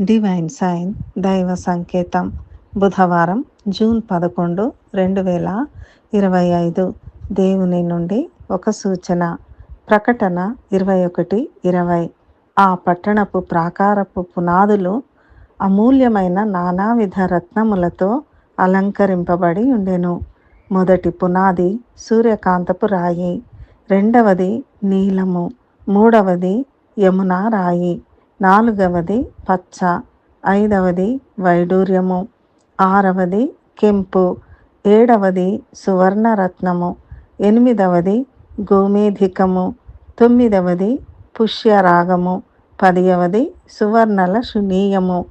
Divine sign దైవ సంకేతం బుధవారం జూన్ పదకొండు రెండు వేల ఇరవై ఐదు. దేవుని నుండి ఒక సూచన. ప్రకటన ఇరవై ఒకటి ఇరవై. ఆ పట్టణపు ప్రాకారపు పునాదులు అమూల్యమైన నానావిధ రత్నములతో అలంకరింపబడి ఉండెను. మొదటి పునాది సూర్యకాంతపు రాయి రెండవది నీలము మూడవది యమున రాయి. నాలుగవది పచ్చ ఐదవది వైడూర్యము ఆరవది కెంపు ఏడవది సువర్ణరత్నము ఎనిమిదవది గోమేధికము తొమ్మిదవది పుష్యరాగము పదియవది సువర్ణల శునీయము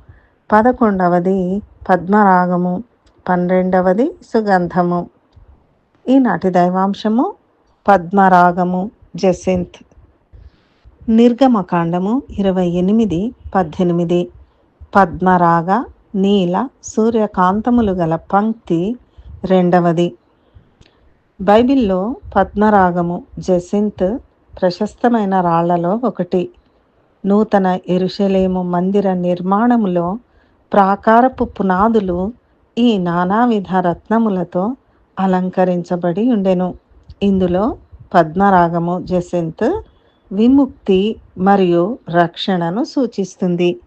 పదకొండవది పద్మరాగము పన్నెండవది సుగంధము. ఈనాటి దైవాంశము పద్మరాగము. జసింత్ నిర్గమకాండము ఇరవై ఎనిమిది పద్దెనిమిది. పద్మరాగ నీల సూర్యకాంతములు గల పంక్తి రెండవది. బైబిల్లో పద్మరాగము జసింత్ ప్రశస్తమైన రాళ్ళలో ఒకటి. నూతన ఎరుషలేము మందిర నిర్మాణములో ప్రాకారపు పునాదులు ఈ నానావిధ రత్నములతో అలంకరించబడి ఉండెను. ఇందులో పద్మరాగము జసింత్ విముక్తి మరియు రక్షణను సూచిస్తుంది.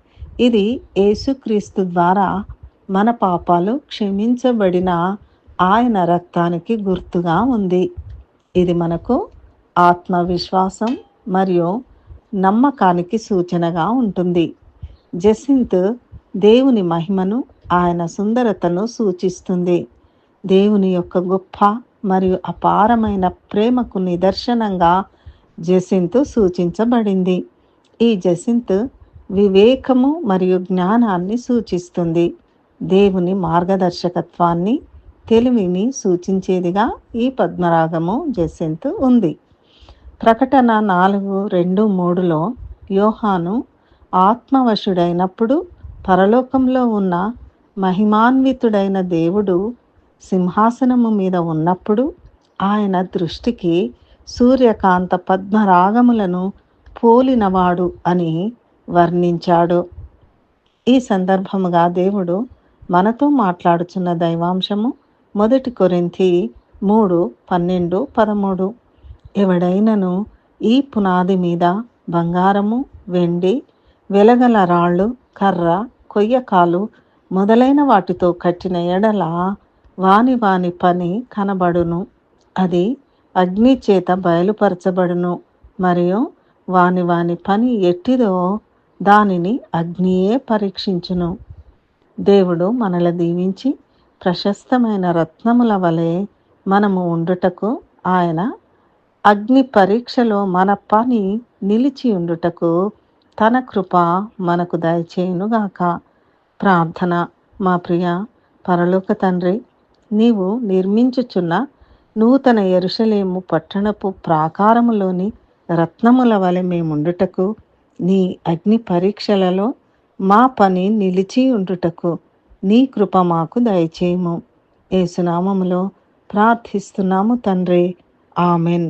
ఇది యేసుక్రీస్తు ద్వారా మన పాపాలు క్షమించబడిన ఆయన రక్తానికి గుర్తుగా ఉంది. ఇది మనకు ఆత్మవిశ్వాసం మరియు నమ్మకానికి సూచనగా ఉంటుంది. జసింత్ దేవుని మహిమను ఆయన సుందరతను సూచిస్తుంది. దేవుని యొక్క గొప్ప మరియు అపారమైన ప్రేమకు నిదర్శనంగా జసింత్ సూచించబడింది. ఈ జసింత్ వివేకము మరియు జ్ఞానాన్ని సూచిస్తుంది. దేవుని మార్గదర్శకత్వాన్ని తెలివిని సూచించేదిగా ఈ పద్మరాగము జసింత్ ఉంది. ప్రకటన నాలుగు రెండు మూడులో యోహాను ఆత్మవశుడైనప్పుడు పరలోకంలో ఉన్న మహిమాన్వితుడైన దేవుడు సింహాసనము మీద ఉన్నప్పుడు ఆయన దృష్టికి సూర్యకాంత పద్మరాగములను పోలినవాడు అని వర్ణించాడు. ఈ సందర్భముగా దేవుడు మనతో మాట్లాడుచున్న దైవాంశము మొదటి కొరింథి మూడు పన్నెండు పదమూడు. ఎవడైనను ఈ పునాది మీద బంగారము వెండి వెలగల రాళ్ళు కర్ర కొయ్యకాలు మొదలైన వాటితో కట్టిన ఎడల వాని వాని పని కనబడును. అది అగ్ని చేత బయలుపరచబడును. మరియు వాని వాని పని ఎట్టిదో దానిని అగ్నియే పరీక్షించును. దేవుడు మనల దీవించి ప్రశస్తమైన రత్నముల వలె మనము ఉండుటకు ఆయన అగ్ని పరీక్షలో మన పని నిలిచి ఉండుటకు తన కృప మనకు దయచేయునుగాక. ప్రార్థన. మా ప్రియ పరలోక తండ్రి నీవు నిర్మించుచున్న నూతన ఎరుషలేము పట్టణపు ప్రాకారములోని రత్నముల వలె మేముండుటకు నీ అగ్ని పరీక్షలలో మా పని నిలిచి ఉండుటకు నీ కృప మాకు దయచేయము. ఏసునామములో ప్రార్థిస్తున్నాము తండ్రి. ఆమెన్.